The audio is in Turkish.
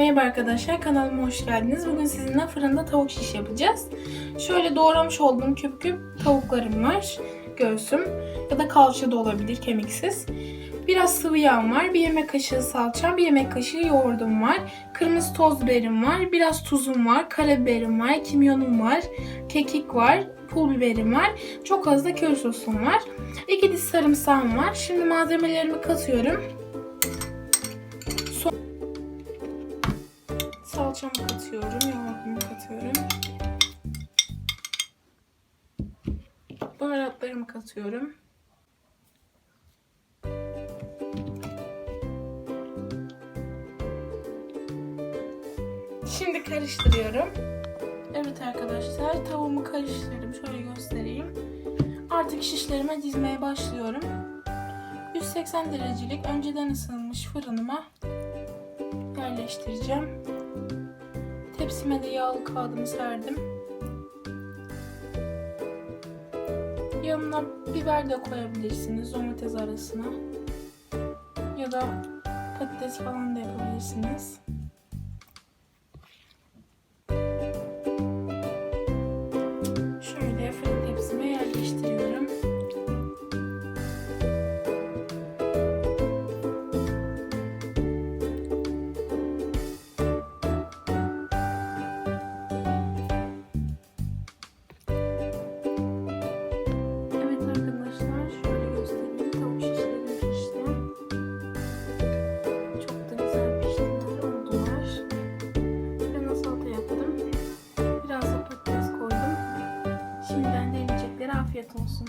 Merhaba arkadaşlar kanalıma hoş geldiniz. Bugün sizinle fırında tavuk şiş yapacağız. Şöyle doğramış olduğum küp küp tavuklarım var. Göğsüm ya da kalça da olabilir kemiksiz. Biraz sıvı yağım var. Bir yemek kaşığı salça, bir yemek kaşığı yoğurdum var. Kırmızı toz biberim var. Biraz tuzum var. Karabiberim var. Kimyonum var. Kekik var. Pul biberim var. Çok az da köri sosum var. İki diş sarımsağım var. Şimdi malzemelerimi katıyorum. Salçamı katıyorum, yoğurdumu katıyorum. Baharatlarımı katıyorum. Şimdi karıştırıyorum. Evet arkadaşlar tavuğumu karıştırdım. Şöyle göstereyim. Artık şişlerime dizmeye başlıyorum. 180 derecelik önceden ısınmış fırınıma yerleştireceğim. Tepsime de yağlı kağıdımı serdim. Yanına biber de koyabilirsiniz domates arasına. Ya da patates falan da yapabilirsiniz. Afiyet olsun.